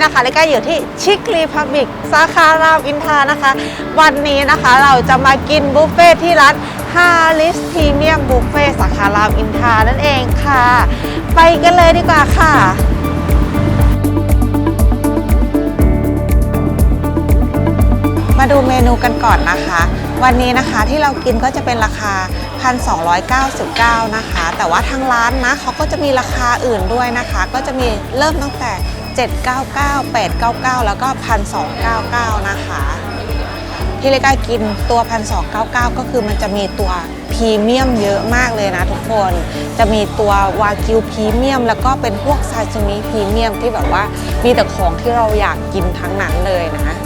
นนี้นะคะเลก้าอยู่ที่ชิครีพับบิกสาขารามอินทานะคะ วันนี้นะคะเราจะมากินบุฟเฟ่ที่ร้านฮาริสพรีเมียมบุฟเฟ่สาขารามอินทานั่นเองค่ะ ไปกันเลยดีกว่าค่ะมาดูเมนูกันก่อนนะคะ วันนี้นะคะที่เรากินก็จะเป็นราคา 1,299 นะคะ แต่ว่าทางร้านนะเขาก็จะมีราคาอื่นด้วยนะคะ ก็จะมีเริ่มตั้งแต่ 799 899 แล้วก็ 1,299 นะคะที่เลกากินตัว 1,299 ก็คือมันจะมีตัวพรีเมียมเยอะมากเลยนะทุกคน จะมีตัววากิวพรีเมียม แล้วก็เป็นพวกซาชิมิพรีเมียมที่แบบว่ามีแต่ของที่เราอยากกินทั้งนั้นเลยนะ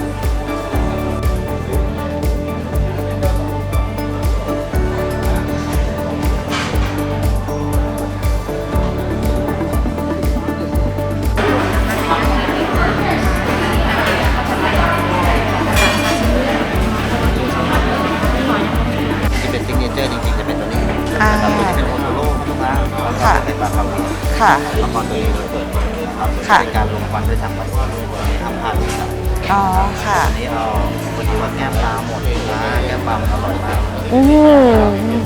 ค่ะ ละครตัวนี้เราเปิดนะครับค่ะ เป็นการลงควันด้วยถังพลาสติกตัวนี้ทำผ่านครับอ๋อค่ะ อันนี้เอาพอดีว่าแก้มปลาหมดนะแก้มปลามันอร่อยมากอืม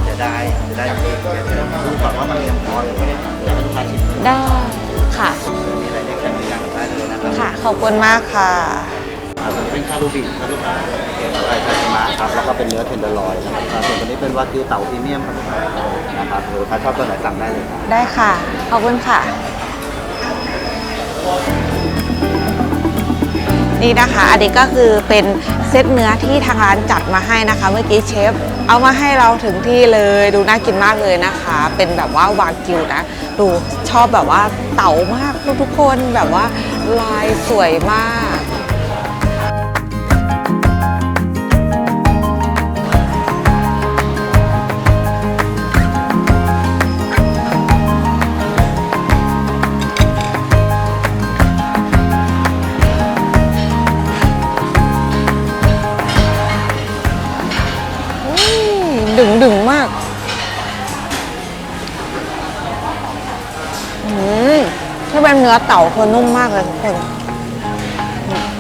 จะได้จะได้จริงๆจะดูก่อนว่ามันเรียงพอหรือไม่จะให้ลูกค้าชิมได้ค่ะ มีอะไรเด็กกันอย่างได้เลยนะครับค่ะ ขอบคุณมากค่ะ อ่าส่วนนี้เป็นคารูบิครับลูกค้า ไก่ซาชิมะครับแล้วก็เป็นเนื้อเทนเดอร์ลอยนะครับส่วนตัวนี้เป็นวากิวเต่าพรีเมียมครับนะครับหรือถ้าชอบตัวไหนสั่งได้เลยครับได้ค่ะ ขอบคุณค่ะ นี่นะคะอันนี้ก็คือเป็นเซตเนื้อที่ทางร้านจัดมาให้นะคะ เมื่อกี้เชฟ เอามาให้เราถึงที่เลยดูน่ากินมากเลยนะคะ เป็นแบบว่าวากิวนะ ดูชอบแบบว่าเต่ามากทุกๆคนแบบว่าลายสวยมาก ดึงดึงๆมากอืมถ้าเป็นเนื้อเต่าคือนุ่มมากเลยทุกคน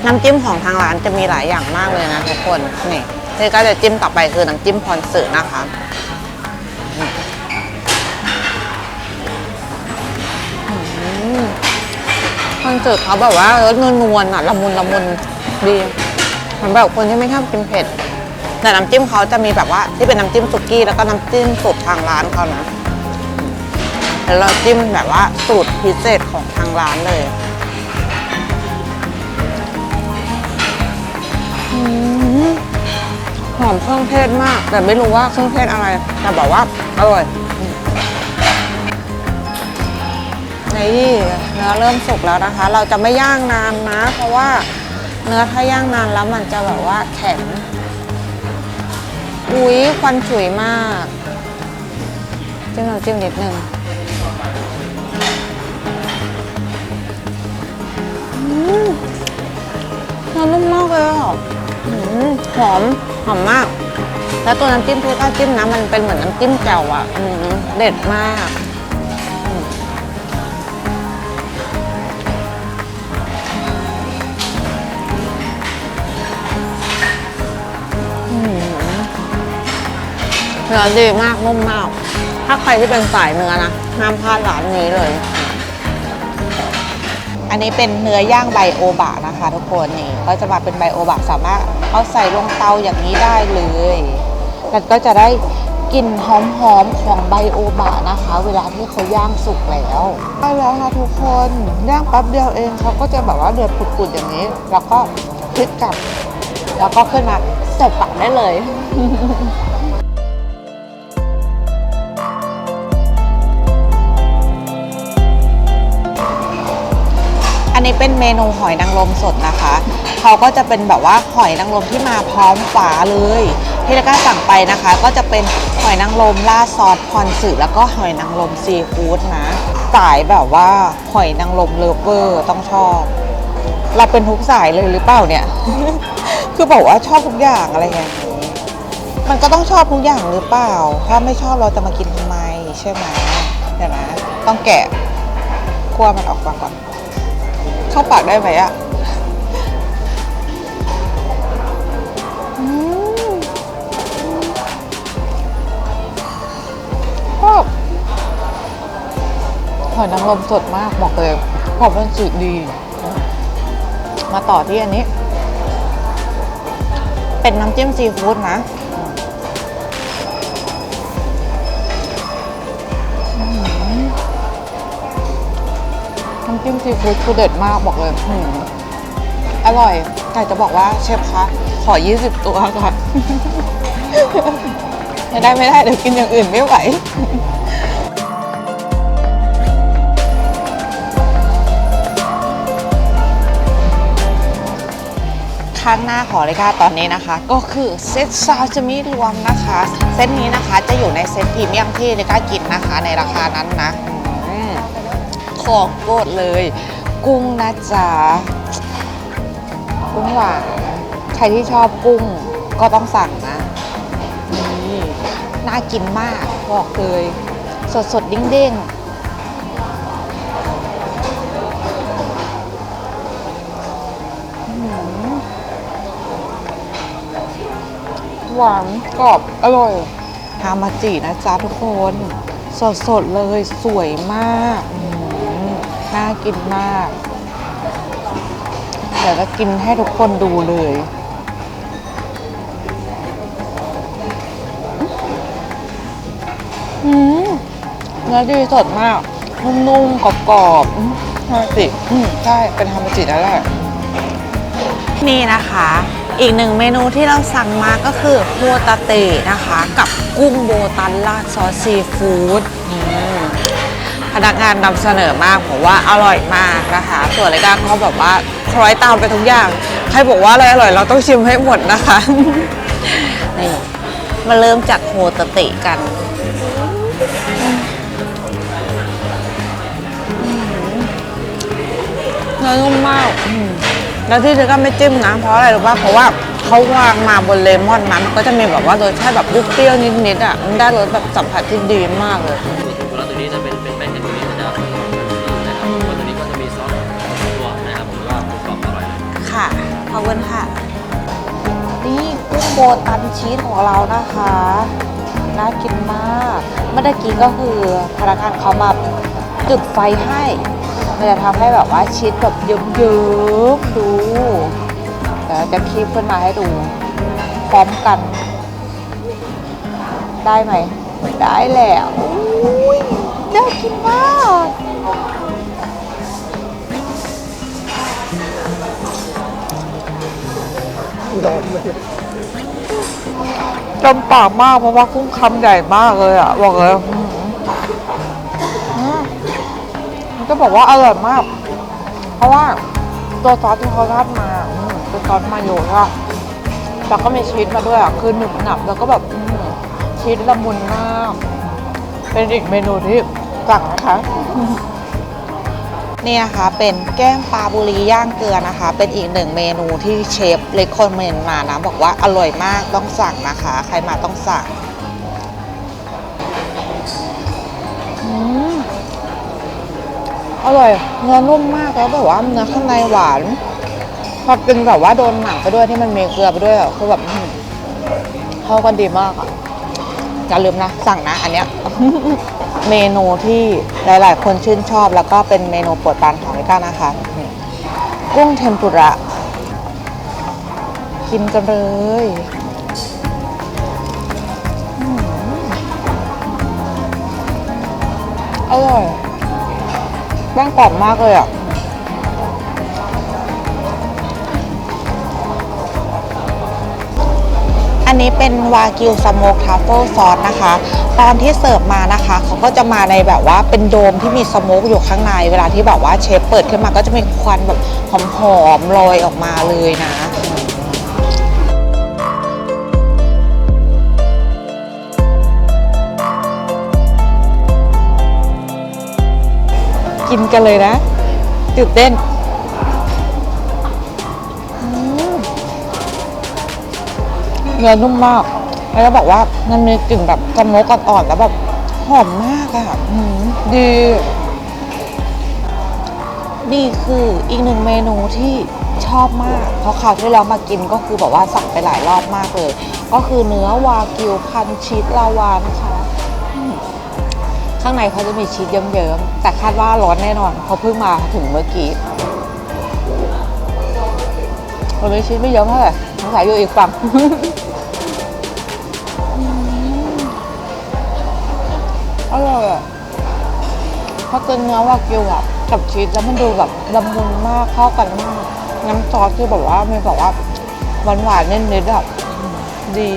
น้ำจิ้มของทางร้านจะมีหลายอย่างมากเลยนะทุกคน นี่ที่ก็จะจิ้มต่อไปคือน้ำจิ้มพรสึนะคะนี่อืมพรสึเขาแบบว่ารสนวลๆอะละมุนละมุนดีเหมือนแบบคนที่ไม่ชอบกินเผ็ด แต่น้ำจิ้มเขาจะมีแบบว่าที่เป็นน้ำจิ้มสุกี้แล้วก็น้ำจิ้มสูตรทางร้านเขานะแล้วเราจิ้มแบบว่าสูตรพิเศษของทางร้านเลยอหอมเครื่องเทศมาก แต่ไม่รู้ว่าเครื่องเทศอะไร แต่บอกว่าอร่อยนี่เนื้อเริ่มสุกแล้วนะคะ เราจะไม่ย่างนานนะ เพราะว่าเนื้อถ้าย่างนานแล้วมันจะแบบว่าแข็ง อุ้ยควันฉุยมาก จิ้มน้ำจิ้มนิดนึงอืมเนื้อนุ่มมากเลยอะหอม หอมมาก แล้วตัวน้ำจิ้มที่ข้าจิ้มนะมันเป็นเหมือนน้ำจิ้มแจ่วอะเด็ดมาก เนื้อดีมากนุ่มมาก ถ้าใครที่เป็นสายเนื้อนะห้ามพลาดร้านนี้เลย อันนี้เป็นเนื้อย่างไบโอบะนะคะ ทุกคนนี่ก็จะมาเป็นไบโอบะสามารถเอาใส่ลงเตาอย่างนี้ได้เลยแล้วก็จะได้กลิ่นหอมๆของไบโอบะนะคะ เวลาที่เขาย่างสุกแล้วได้แล้วนะทุกคนย่างแป๊บเดียวเองเขาก็จะแบบว่าเดือดปุดๆอย่างนี้ แล้วก็พลิกกลับ แล้วก็ขึ้นมาเสิร์ฟตักได้เลย อันนี้เป็นเมนูหอยนางรมสดนะคะเขาก็จะเป็นแบบว่าหอยนางรมที่มาพร้อมฝาเลยที่เราก็สั่งไปนะคะ ก็จะเป็นหอยนางรมราดซอสพรสึแล้วก็หอยนางรมซีฟู้ดนะสายแบบว่าหอยนางรมเลิฟเวอร์ต้องชอบ เราเป็นทุกสายเลยหรือเปล่าเนี่ย คือบอกว่าชอบทุกอย่างอะไรเงี้ยมันก็ต้องชอบทุกอย่างหรือเปล่า ถ้าไม่ชอบเราจะมากินทำไมใช่ไหมเดี๋ยวนะ ต้องแกะคั่วมันออกมาก่อน เข้าปากได้ไหมอะอืมชอบหอยนางรมสดมากบอกเลยหอมมันจืดดี มาต่อที่อันนี้ เป็นน้ำจิ้มซีฟู้ดนะ น้ำจิ้มซีฟู้ดคือเด็ดมากบอกเลยอืมอร่อยแต่จะบอกว่าเชฟคะขอ 20 ตัวก่อน ไม่ได้ไม่ได้เดี๋ยวกินอย่างอื่นไม่ไหวข้างหน้าของเลยค่ะตอนนี้นะคะ ก็คือเซตซาจิมิรวมนะคะ เซตนี้นะคะจะอยู่ในเซตพรีเมียมที่เลก้ากินนะคะในราคานั้นนะอืม ของโปรดเลย กุ้งนะจ๊ะกุ้งหวานใครที่ชอบกุ้งก็ต้องสั่งนะนี่น่ากินมากบอกเลย สดสดๆเด้งหวานกรอบอร่อยฮามาจินะจ๊ะทุกคน สดสดเลยสวยมาก น่ากินมากเดี๋ยวจะกินให้ทุกคนดูเลยอืมเนื้อดีสดมาก นุ่มๆ กรอบๆฮามาจิอืมใช่ เป็นฮามาจินั่นแหละ นี่นะคะ อีกหนึ่งเมนูที่เราสั่งมาก็คือโฮตาเตะนะคะ กับกุ้งโบตันราดซอสซีฟู้ดอืมพ นักงานนำเสนอมากผมว่าอร่อยมากนะคะส่วนรายการเขาแบบว่าคล้อยตามไปทุกอย่าง ใครบอกว่าอะไรอร่อยเราต้องชิมให้หมดนะคะนี่มาเริ่มจากโฮตเตะกันเนื้อนุ่มมากแล้วที่เธอก็ไม่จิ้มนะเพราะอะไรรู้ป่ะเพราะว่าเขาวางมาบนเลมอนมันก็จะมีแบบว่ารสชาติแบบเปรี้ยวๆนิดๆอะมันได้รสแบบสัมผัสที่ดีมากเลยตัวตัวนี้จะเป็น ขอบคุณค่ะ นี่กุ้งโบตันชีสของเรานะคะน่ากินมาก เมื่อกี้ก็คือพนักงานเขามาจุดไฟให้มันจะทำให้แบบว่าชีสแบบเยิ้มๆดูเดี๋ยวจะคลิปขึ้นมาให้ดูพร้อมกัน ได้ไหม ได้แล้วอุ๊ยน่ากินมาก จมปากมากเพราะว่ากุ้งคำใหญ่มากเลยอะ บอกเลยมันก็บอกว่าอร่อยมาก เพราะว่าตัวซอสที่เขาราดมาเป็นซอสมาโยใช่ะแล้วก็มีชีสมาด้วยอะ คือหนึบหนับแล้วก็แบบชีสละมุนมาก เป็นอีกเมนูที่สั่งนะคะ เนี่ยนะคะเป็นแก้มปลาบุรีย่างเกลือนะคะ เป็นอีกหนึ่งเมนูที่เชฟเลคคอมเมนต์มานะบอกว่าอร่อยมากต้องสั่งนะคะ ใครมาต้องสั่งอร่อยเนื้อนุ่มมากแล้วแบบว่าเนื้อข้างในหวานพอกินแบบว่าโดนหนังไปด้วยที่มันมีเกลือไปด้วยคือแบบเข้ากันดีมากอะ อย่าลืมนะ สั่งนะอันเนี้ย เมนูที่หลาย ๆ คนชื่นชอบ แล้วก็เป็นเมนูโปรดปรานของลิก้านะคะนี่กุ้งเทมปุระ กินกันเลยอืมอร่อยแป้งกรอบมากเลยอะ นี้เป็นวากิวสโมกทรัฟเฟิลซอสนะคะ ตอนที่เสิร์ฟมานะคะ เขาก็จะมาในแบบว่าเป็นโดมที่มีสโมกอยู่ข้างใน เวลาที่แบบว่าเชฟเปิดขึ้นมาก็จะมีควันแบบหอมๆลอยออกมาเลยนะกินกันเลยนะตื่นเต้น เนื้อนุ่มมาก แล้วบอกว่ามันมีกลิ่นแบบสโมกอ่อนๆแล้วแบบหอมมากอะอืมดีนี่คืออีกหนึ่งเมนูที่ชอบมาก เพราะคราวที่แล้วมากินก็คือแบบว่าสั่งไปหลายรอบมากเลย ก็คือเนื้อวากิวพันชีสลาวานะคะข้างในเขาจะมีชีสเยิ้มๆแต่คาดว่าร้อนแน่นอนเพราะเพิ่งมาถึงเมื่อกี้วันนี้ชีสไม่เยอะเท่าไหร่สงสัยอยู่อีกฝั่ง ร่อยอะพอกินเนื้อวากิวอะกับชีสแล้วมันดูแบบละมุนมากเข้ากันมาก น้ำซอสคือแบบว่ามีแบบว่าหวานหวานๆนิดๆแบบดี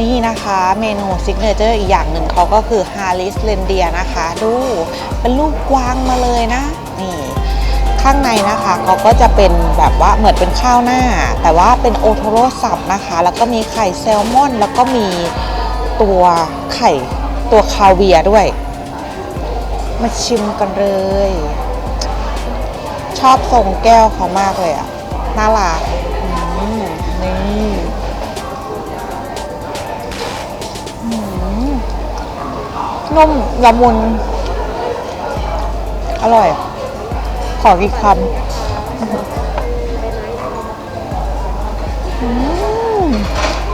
นี่นะคะเมนูซิกเนเจอร์อีกอย่างหนึ่งเขาก็คือฮาริสเลนเดียนะคะ ดูเป็นลูกกวางมาเลยนะ นี่ข้างในนะคะเขาก็จะเป็นแบบว่าเหมือนเป็นข้าวหน้า แต่ว่าเป็นโอโทโร่สับนะคะ แล้วก็มีไข่แซลมอน แล้วก็มี ตัวไข่ตัวคาเวียด้วย มาชิมกันเลย ชอบทรงแก้วเขามากเลยอะน่ารักนี่นุ่มละมุน อร่อย ขออีกคำ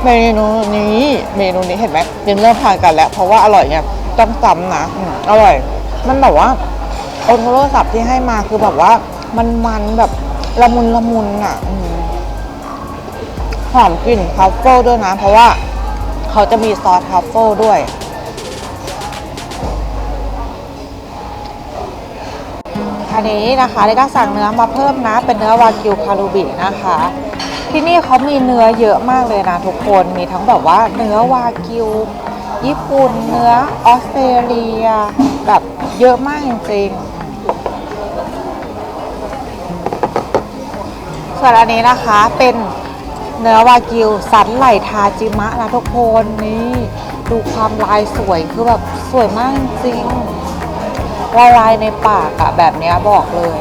เมนูนี้เมนูนี้เห็นไหมยังเริ่มผ่านกันแล้ว เพราะว่าอร่อยเนี่ยต้องซ้ำนะออร่อย มันแบบว่าโอโทโร่สับที่ให้มาคือแบบว่ามันมันแบบละมุนละมุนอะหอมกลิ่นทัฟเฟิลด้วยนะ เพราะว่าเขาจะมีซอสทัฟเฟิลด้วยอันนี้นะคะได้ก็สั่งเนื้อมาเพิ่มนะ เป็นเนื้อวากิวคารูบินะคะ ที่นี่เขามีเนื้อเยอะมากเลยนะทุกคน มีทั้งแบบว่าเนื้อวากิว ญี่ปุ่น เนื้อออสเตรเลีย แบบเยอะมากจริงๆ ส่วนอันนี้นะคะเป็นเนื้อวากิวสันไหลทาจิมะนะทุกคนนี่ดูความลายสวยคือแบบสวยมากจริงละลายในปากอะแบบนี้บอกเลย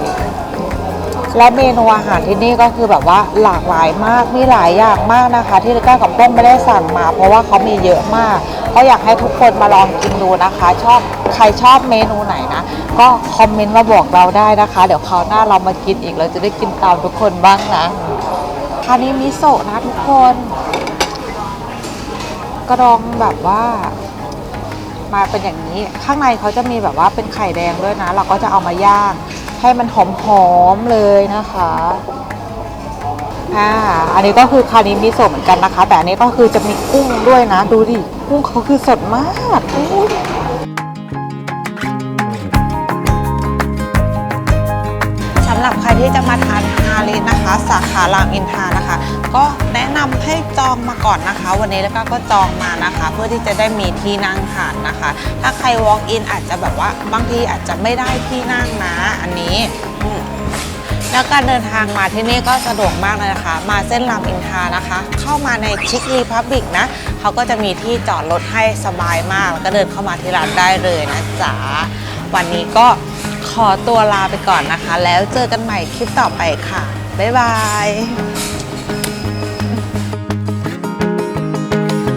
และเมนูอาหารที่นี่ก็คือแบบว่าหลากหลายมากมีหลายอย่างมากนะคะ ที่ลิก้ากับป้องไม่ได้สั่งมา เพราะว่าเขามีเยอะมากก็อยากให้ทุกคนมาลองกินดูนะคะ ชอบใครชอบเมนูไหนนะ ก็คอมเมนต์มาบอกเราได้นะคะ เดี๋ยวคราวหน้าเรามากินอีกเราจะได้กินตามทุกคนบ้างนะคานี้มิโซะนะทุกคน กระดองแบบว่ามาเป็นอย่างนี้ ข้างในเขาจะมีแบบว่าเป็นไข่แดงด้วยนะ เราก็จะเอามาย่าง ให้มันหอมๆเลยนะคะอ่าอันนี้ก็คือคานิมิโซะเหมือนกันนะคะ แต่อันนี้ก็คือจะมีกุ้งด้วยนะ ดูดิ กุ้งเขาคือสดมาก หรับใครที่จะมาทานฮาริสนะคะ สาขารามอินทานะคะ ก็แนะนำให้จองมาก่อนนะคะ วันนี้แล้วก็ก็จองมานะคะ เพื่อที่จะได้มีที่นั่งทานนะคะ ถ้าใคร walk in อาจจะแบบว่าบางทีอาจจะไม่ได้ที่นั่งนะอันนี้แล้วการเดินทางมาที่นี่ก็สะดวกมากเลยนะคะ มาเส้นรามอินทานะคะ เข้ามาในชิครีพับบิกนะเขาก็จะมีที่จอดรถให้สบายมาก แล้วก็เดินเข้ามาที่ร้านได้เลยนะจ๊ะวันนี้ก็ ขอตัวลาไปก่อนนะคะ แล้วเจอกันใหม่คลิปต่อไปค่ะ บ๊ายบาย